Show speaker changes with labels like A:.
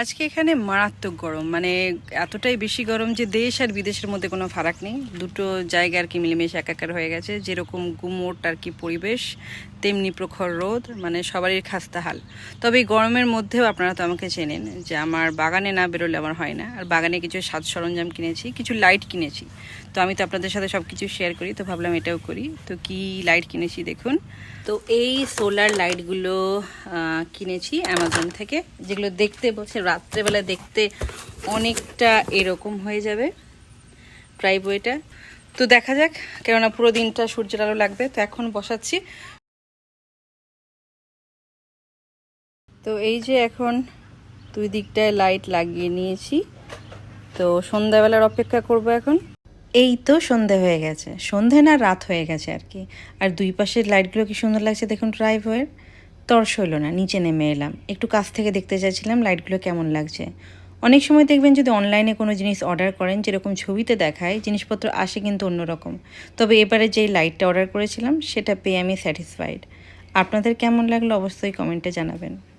A: আজকে এখানে মারাত্মক গরম। মানে এতটাই বেশি গরম যে দেশ আর বিদেশের মধ্যে কোনো ফারাক নেই। দুটো জায়গা আর কি মিলেমিশে একাকার হয়ে গেছে। যেরকম গুমোট আর কি পরিবেশ, তেমনি প্রখর রোদ মানে সবারই খাস্তা হাল। তবে এই গরমের মধ্যেও আপনারা তো আমাকে চেনেন যে আমার বাগানে না বেরোলে আমার হয় না। আর বাগানে কিছু সাজ সরঞ্জাম কিনেছি, কিছু লাইট কিনেছি। তো আমি তো আপনাদের সাথে সব কিছু শেয়ার করি, তো ভাবলাম এটাও করি। তো কি লাইট কিনেছি দেখুন। তো এই সোলার লাইটগুলো কিনেছি অ্যামাজন থেকে, যেগুলো দেখতে বলছে রাত্রেবেলা দেখতে অনেকটা এরকম হয়ে যাবে ট্রাইবইটা তো দেখা যাক, কেননা পুরো দিনটা সূর্যের আলো লাগবে, তো এখন বসাচ্ছি। তো এই যে এখন দুই দিকটায় লাইট লাগিয়ে নিয়েছি। তো সন্ধ্যাবেলার অপেক্ষা করব এখন। এই তো সন্ধে হয়ে গেছে, সন্ধে না রাত হয়ে গেছে আর কি। আর দুই পাশের লাইটগুলো কি সুন্দর লাগছে দেখুন ড্রাইভওয়ের তর্স হইল না, নিচে নেমে এলাম। একটু কাছ থেকে দেখতে চাইছিলাম লাইটগুলো কেমন লাগছে। অনেক সময় দেখবেন যদি অনলাইনে কোনো জিনিস অর্ডার করেন, যেরকম ছবিতে দেখায়, জিনিসপত্র আসে কিন্তু অন্যরকম তবে এবারে যেই লাইটটা অর্ডার করেছিলাম, সেটা পেয়ে আমি স্যাটিসফাইড। আপনাদের কেমন লাগল অবশ্যই কমেন্টে জানাবেন।